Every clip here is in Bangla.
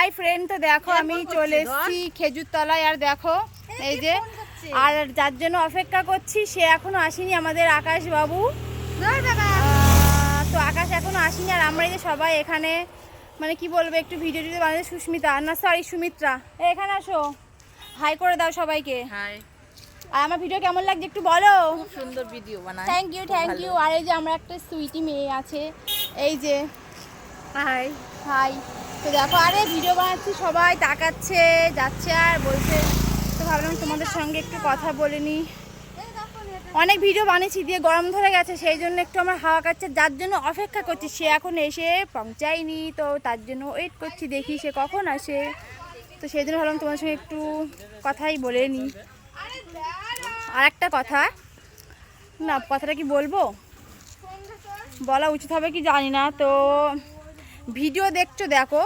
হাই ফ্রেন্ড তো দেখো আমি চলে এসেছি খেজুর তলায় আর দেখো এই যে আর যার জন্য অপেক্ষা করছি সে এখনও আসেনি আমাদের আকাশ বাবু। তো আকাশ এখনও আসেনি আর আমরা এই যে সবাই এখানে মানে কি বলব একটু ভিডিও টিডিও বানাতে সুস্মিতা না সরি সুমিত্রা। এখানে আসো। হাই করে দাও সবাইকে। হাই আর আমার ভিডিও কেমন লাগছে একটু বলো? খুব সুন্দর ভিডিও বানায়। থ্যাংক ইউ থ্যাংক ইউ আর এই যে আমরা একটা সুইটি মেয়ে আছে এই যে হাই হাই তো দেখো, আরে ভিডিও বানাচ্ছি, সবাই তাকাচ্ছে, যাচ্ছে আর বলছে, তো ভাবলাম তোমাদের সঙ্গে একটু কথা বলে নি। অনেক ভিডিও বানিয়েছি, দিয়ে গরম ধরে গেছে, সেই জন্য একটু আমার হাওয়া কাচ্ছে যার জন্য অপেক্ষা করছি, সে এখন এসে পৌঁছায়নি, তো তার জন্য ওয়েট করছি, দেখি সে কখন আসে। তো সেই জন্য ভাবলাম তোমার সঙ্গে একটু কথাই বলে নিই আর একটা কথা, না, কথাটা কি বলব? বলা উচিত হবে কি জানি না, তো ভিডিও দেখছ, দেখো।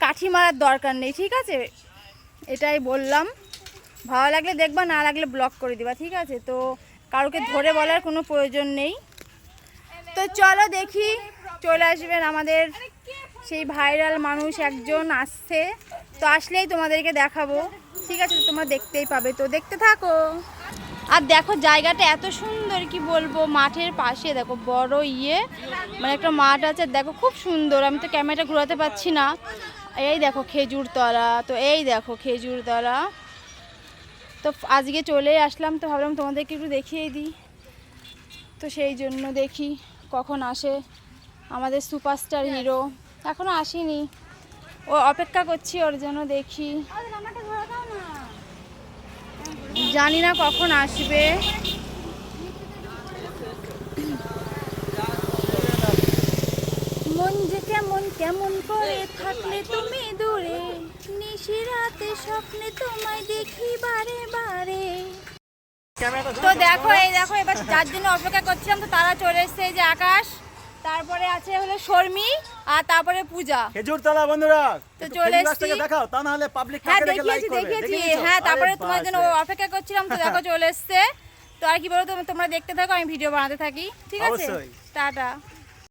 কাঠি মারার দরকার নেই, ঠিক আছে? এটাই বললাম। ভালো লাগলে দেখবা, না লাগলে ব্লক করে দিবা, ঠিক আছে? তো কারোকে ধরে বলার কোনো প্রয়োজন নেই। তো চলো দেখি, চলে আসবেন আমাদের সেই ভাইরাল মানুষ একজন আসছে। তো আসলেই তোমাদেরকে দেখাবো। ঠিক আছে তোমরা দেখতেই পাবে। তো দেখতে থাকো। আর দেখো জায়গাটা এত সুন্দর, কি বলব? মাঠের পাশে দেখো বড় ইয়ে মানে একটা মাঠ আছে, দেখো খুব সুন্দর। আমি তো ক্যামেরাটা ঘোরাতে পারছি না। এই দেখো খেজুর তলা তো এই দেখো খেজুর তলা তো আজকে চলে আসলাম, তো ভাবলাম তোমাদেরকে একটু দেখিয়ে দিই। তো সেই জন্য দেখি কখন আসে আমাদের সুপারস্টার হিরো। এখনও আসেনি। ও অপেক্ষা করছি, ওর জন্য দেখি। জানি না কখন আসবে। মন যে কেমন কেমন করে থাকলে তুমি দূরে। নিশিরাতে স্বপ্নে তোমায় দেখি বারে বারে। তো দেখো এই দেখো এবার যার জন্য অপেক্ষা করছিলাম তো তারা চলে এসছে যে আকাশ। তারপরে আছে হলো শর্মি আর তারপরে পূজা। খেজুর তলা বন্ধুরা তো চলে এসেছি। দেখাও তা না হলে পাবলিক হ্যাঁ দেখিয়েছি দেখিয়েছি। হ্যাঁ তারপরে তোমার জন্য অপেক্ষা করছিলাম তো দেখো চলে এসেছে। তো আর কি বলো তুমি তোমরা দেখতে থাকো আমি ভিডিও বানাতে থাকি। ঠিক আছে। টাটা।